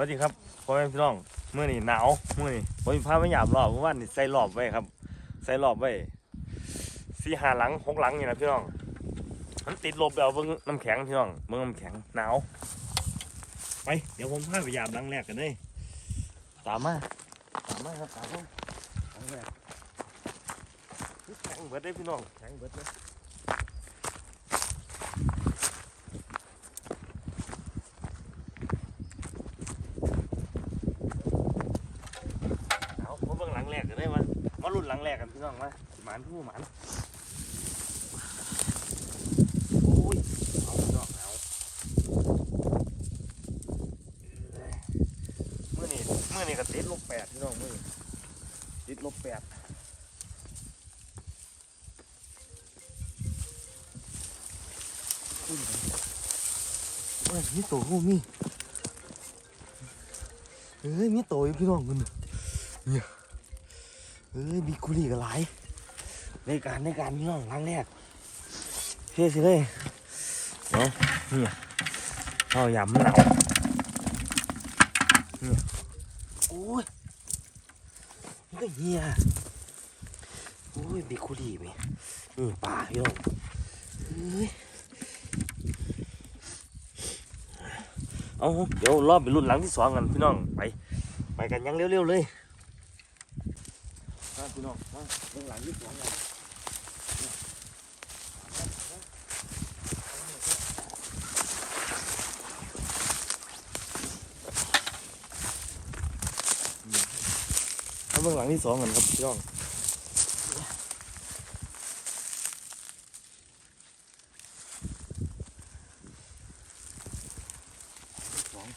วัสดีครับพ่อแม่พี่น้องเมื่อนี่หนาวเมื่อนี่ผมมีผ้าไม่หยาบรอบเมื่อวานนี่ใส่รอบไว้ครับ ใส่รอบไว้สี่หาหลังหกหลังนี่นะพี่น้องมันติดลบแล้วเบิ้งน้ำแข็งพี่น้องเบิ้งน้ำแข็งหนาวไปเดี๋ยวผมพาไปหยาบหลังแรกกันเลยตามมาตามมาครับตามมาหลังแรกแข็งเบิดได้พี่น้องแข็งเบิดเลยเอาผมเบิ้งหลังแรกกัน ได้มามารุ่นหลังแรกกันพี่น้องมาหมานผู้หมานโอ้ยเอาพี่น้องเอาเมื่อนี่เมื่อนี่ก็ติดลบแปดพี่น้องเมื่อนี่ติดลบแปดเฮ้ยมีโตกูมีเฮ้ยมีโตอยู่พี่น้องมันเนี่ย เฮ้ยมีกุหรี่กันหลายในการในการพี่น้องครั้งแรกเฮ้ยสิเลยเนาะเนี่เอายำมันหนาเฮียโอ้ยมันก็เหี้ยโอ้ยมีกุหรี่ไหมอืมป่าพี่น้องเฮ้ยเอาเดี๋ยวรอบไปรุ่นหลังที่สองกันพี่น้องไป ไปกันยังเร็วๆเลย มาพี่น้องมาเรุ่นหลังที่สองกันเอาเบื้องหลังที่สองกันครับพี่น้องสอง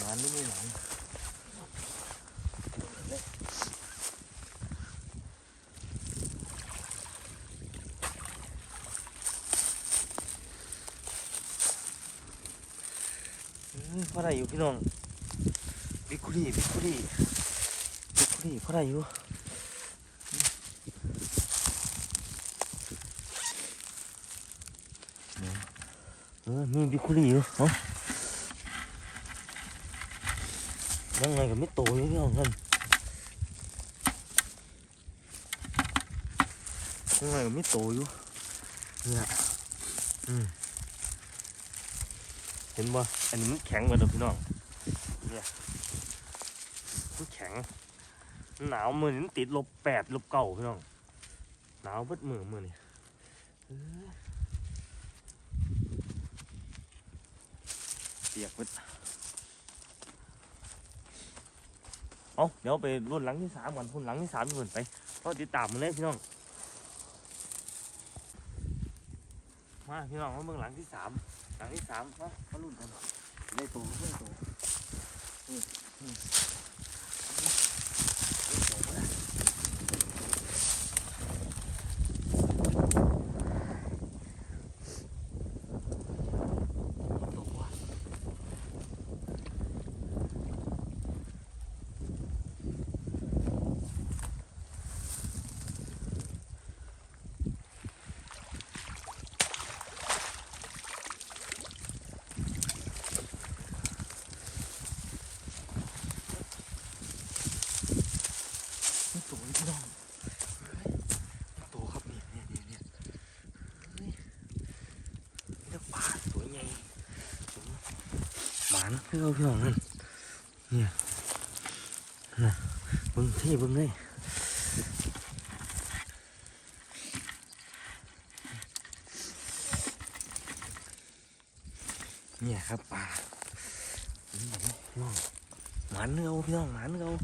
บ้านหรือไม่หลัง พอได้อยู่พี่น้องบิ๊กคุรีบิ๊กคุรีบิ๊กคุรีพอได้อยู่เออมีบิกคุรีอยู่เนาะยังไงก็ไม่โตอยู่พี่น้องกันยังไงก็ไม่โตอยู่เนี่ยอืม เห็นบ่อันนี้มันแข็งกว่าเดิมพี่น้องเนี่ยมันแข็งหนาวมือนี่ติดลบแปดลบเก้าพี่น้องหนาวเบิดมือมือนี่เปียกเบิดเอาเดี๋ยวไปรุ่นหลังที่สามก่อนรุ่นหลังที่สามก่อนไปก็ติดตามมาเลยพี่น้องมาพี่น้องมาเมืองหลังที่สาม หลังที่สามมามาลุ่นกันในตัวในตัวอืมอืมได้ตัวบ่ล่ะตัวบ่ได้ตัวพี่น้องเฮ้ยได้ตัวครับเนี่ยเนี่ยเนี่ยเนี่ยเฮ้ยเลือกป่าตัวใหญ่ตัวหมานพี่เอาพี่น้องนั่นเนี่ยน่ะบิ่งเท่บิ่งเลยเนี่ยครับป่านี่เห็นไหมพี่น้องหมานเนื้อเอาพี่น้องหมานเนื้อเอา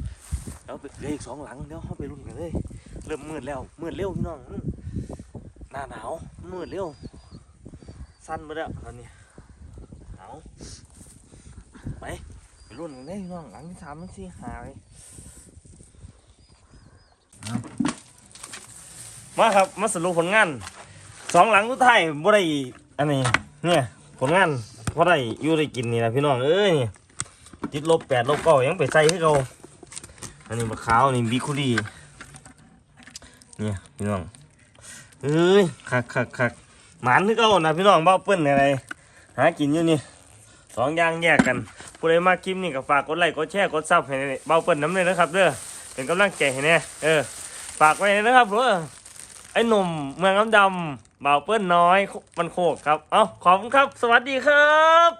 แล้วเหลืออีกสองหลังเดี๋ยวเข้าไปรุ่นกันเลยเริ่มมืดแล้วมืดเร็วพี่น้องหน้าหนาวมืดเร็วสั้นไปแล้วตอนนี้หนาว ไปไปรุ่นกันเลยพี่น้องหลังที่สามหลังที่ห้าเลยมาครับมาสรุปผลงานสองหลังสุดท้ายบ่ได้อันนี้เนี่ยผลงานบ่ได้อยู่ได้กินนี่นะพี่น้องเอ้ยติดลบแปดลบเก้ายังไปใส่ให้เขาอันนี้มะขาวอันนี้บิคุรีเนี่ยพี่น้องเอ้ยคักคักคักหมานนึกเอานะพี่น้องเบ้าเปิ้นอะไรหากินอยู่นี่สองอย่างแยกกัน ผู้ใดมาคลิปนี้ก็ฝากกดไลค์กดแชร์กดซับให้เบาเปิ้นน้ำเลยนะครับเด้อเป็นกำลังใจให้แน่เออ ฝากไว้นะครับเด้อไอ้หนุ่มเมืองน้ำดำเบาเปิ้นน้อยมันโคกครับ เอ้าขอบคุณครับ สวัสดีครับ